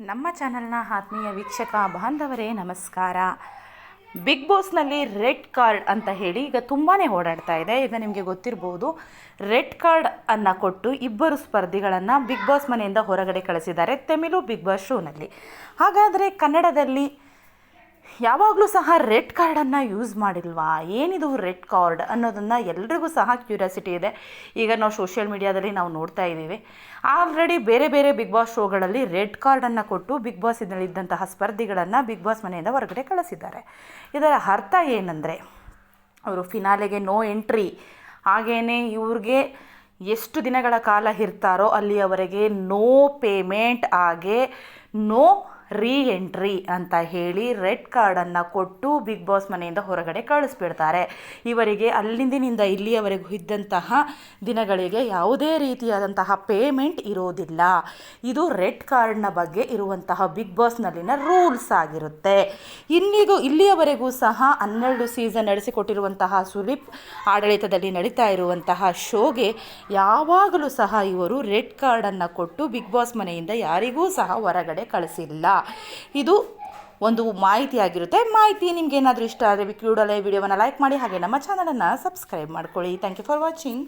ನಮ್ಮ ಚಾನಲ್ನ ಆತ್ಮೀಯ ವೀಕ್ಷಕ ಬಾಂಧವರೇ, ನಮಸ್ಕಾರ. ಬಿಗ್ ಬಾಸ್ನಲ್ಲಿ ರೆಡ್ ಕಾರ್ಡ್ ಅಂತ ಹೇಳಿ ಈಗ ತುಂಬಾ ಓಡಾಡ್ತಾ ಇದೆ. ಈಗ ನಿಮಗೆ ಗೊತ್ತಿರ್ಬೋದು, ರೆಡ್ ಕಾರ್ಡ್ ಅನ್ನು ಕೊಟ್ಟು ಇಬ್ಬರು ಸ್ಪರ್ಧಿಗಳನ್ನು ಬಿಗ್ ಬಾಸ್ ಮನೆಯಿಂದ ಹೊರಗಡೆ ಕಳಿಸಿದ್ದಾರೆ ತಮಿಳು ಬಿಗ್ ಬಾಸ್ ಶೋನಲ್ಲಿ ಹಾಗಾದರೆ ಕನ್ನಡದಲ್ಲಿ ಯಾವಾಗಲೂ ಸಹ ರೆಡ್ ಕಾರ್ಡನ್ನು ಯೂಸ್ ಮಾಡಿಲ್ವಾ? ಏನಿದು ರೆಡ್ ಕಾರ್ಡ್ ಅನ್ನೋದನ್ನು ಎಲ್ರಿಗೂ ಸಹ ಕ್ಯೂರಿಯಾಸಿಟಿ ಇದೆ. ಈಗ ನಾವು ಸೋಷಿಯಲ್ ಮೀಡಿಯಾದಲ್ಲಿ ನಾವು ನೋಡ್ತಾ ಇದ್ದೀವಿ. ಆಲ್ರೆಡಿ ಬೇರೆ ಬೇರೆ ಬಿಗ್ ಬಾಸ್ ಶೋಗಳಲ್ಲಿ ರೆಡ್ ಕಾರ್ಡನ್ನು ಕೊಟ್ಟು ಬಿಗ್ ಬಾಸ್ ಇದ್ದಂತಹ ಸ್ಪರ್ಧಿಗಳನ್ನು ಬಿಗ್ ಬಾಸ್ ಮನೆಯಿಂದ ಹೊರಗಡೆ ಕಳಿಸಿದ್ದಾರೆ. ಇದರ ಅರ್ಥ ಏನಂದರೆ, ಅವರು ಫಿನಾಲೆಗೆ ನೋ ಎಂಟ್ರಿ. ಹಾಗೆಯೇ ಇವ್ರಿಗೆ ಎಷ್ಟು ದಿನಗಳ ಕಾಲ ಇರ್ತಾರೋ ಅಲ್ಲಿಯವರೆಗೆ ನೋ ಪೇಮೆಂಟ್ ಹಾಗೆ ನೋ ರೀ ಎಂಟ್ರಿ ಅಂತ ಹೇಳಿ ರೆಡ್ ಕಾರ್ಡನ್ನು ಕೊಟ್ಟು ಬಿಗ್ ಬಾಸ್ ಮನೆಯಿಂದ ಹೊರಗಡೆ ಕಳಿಸ್ಬಿಡ್ತಾರೆ. ಇವರಿಗೆ ಅಲ್ಲಿಂದಿನಿಂದ ಇಲ್ಲಿಯವರೆಗೂ ಇದ್ದಂತಹ ದಿನಗಳಿಗೆ ಯಾವುದೇ ರೀತಿಯಾದಂತಹ ಪೇಮೆಂಟ್ ಇರೋದಿಲ್ಲ. ಇದು ರೆಡ್ ಕಾರ್ಡ್ನ ಬಗ್ಗೆ ಇರುವಂತಹ ಬಿಗ್ ಬಾಸ್ನಲ್ಲಿನ ರೂಲ್ಸ್ ಆಗಿರುತ್ತೆ. ಇನ್ನಿಗೂ ಇಲ್ಲಿಯವರೆಗೂ ಸಹ ಹನ್ನೆರಡು ಸೀಸನ್ ನಡೆಸಿಕೊಟ್ಟಿರುವಂತಹ ಸುಲಿಪ್ ಆಡಳಿತದಲ್ಲಿ ನಡೀತಾ ಇರುವಂತಹ ಶೋಗೆ ಯಾವಾಗಲೂ ಸಹ ಇವರು ರೆಡ್ ಕಾರ್ಡನ್ನು ಕೊಟ್ಟು ಬಿಗ್ ಬಾಸ್ ಮನೆಯಿಂದ ಯಾರಿಗೂ ಸಹ ಹೊರಗಡೆ ಕಳಿಸಿಲ್ಲ. ಇದು ಒಂದು ಮಾಹಿತಿ ಆಗಿರುತ್ತೆ. ಮಾಹಿತಿ ನಿಮ್ಗೆ ಏನಾದರೂ ಇಷ್ಟ ಆದರೆ ಕೂಡಲೇ ವಿಡಿಯೋವನ್ನು ಲೈಕ್ ಮಾಡಿ ಹಾಗೆ ನಮ್ಮ ಚಾನಲನ್ನು ಸಬ್ಸ್ಕ್ರೈಬ್ ಮಾಡ್ಕೊಳ್ಳಿ. Thank you for watching